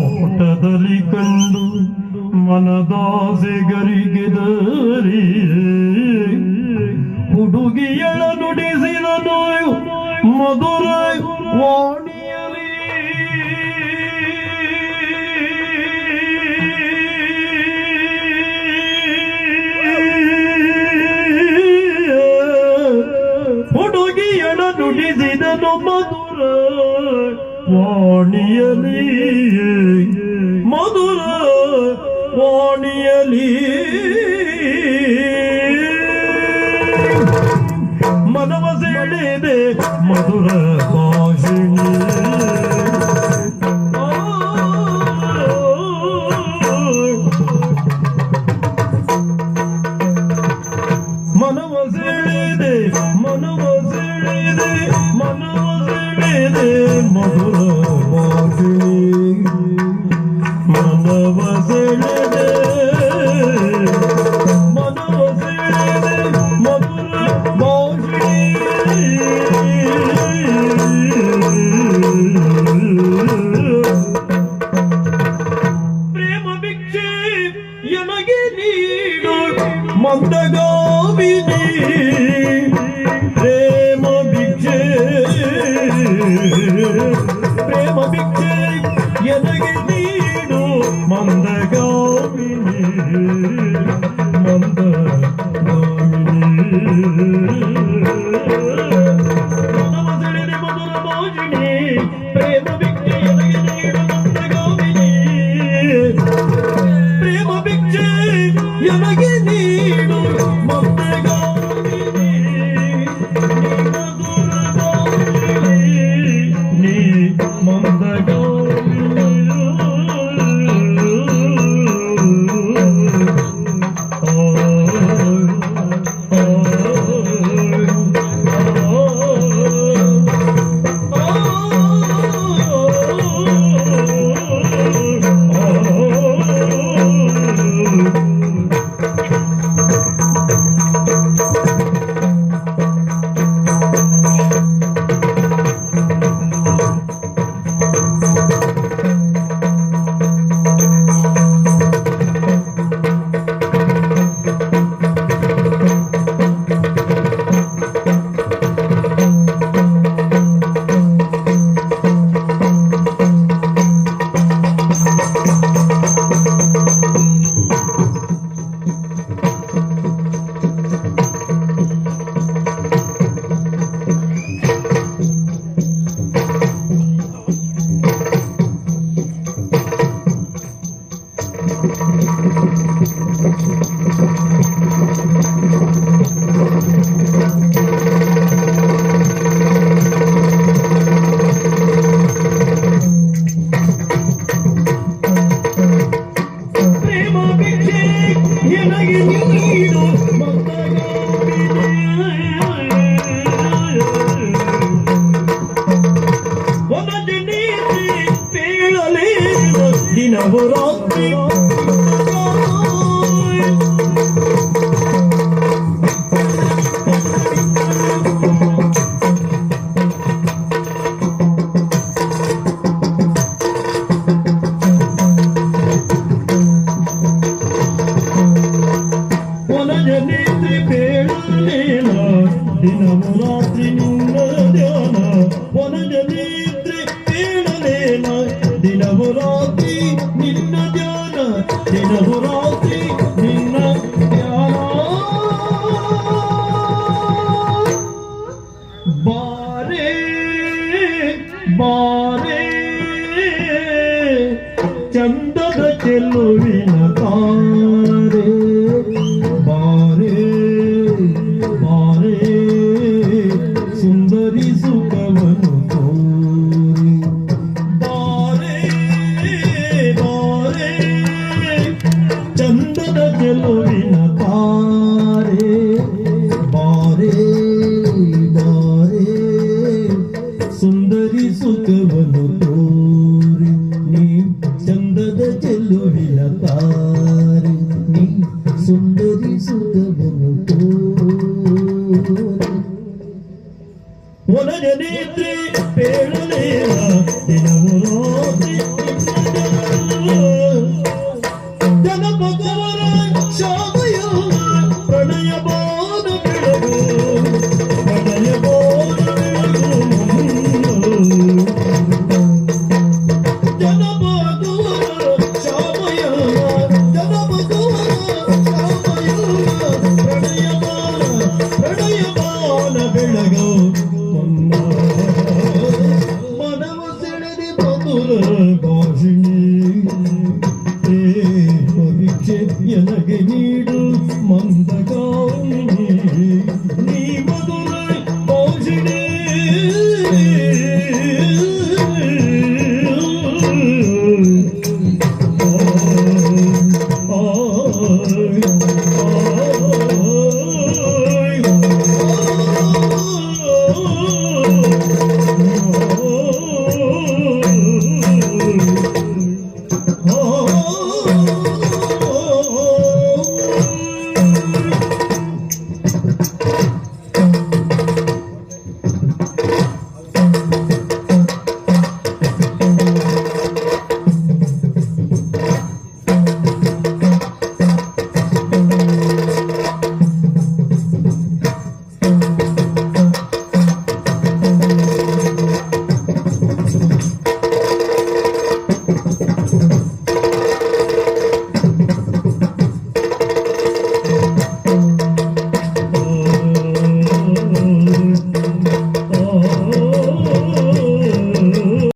ಕುಡಿನೋಟದಲ್ಲಿ ಕಂಡು ಮನದಾಸೆಗರಿಗೆದ ಮಧುರ ವಾಣಿಯಲಿ ಮಧುರ ವಾಣಿಯಲಿ ಮನವ ಸೇಳಿದೆ ಮಧುರ মধুর You're not getting Dinamo Rotti ಬಾರೆ ಬಾರೆ ಚಂದದ ಚೆಲುವಿನ ತಾ ಸುಖವನ್ನು ಒನಗ Oh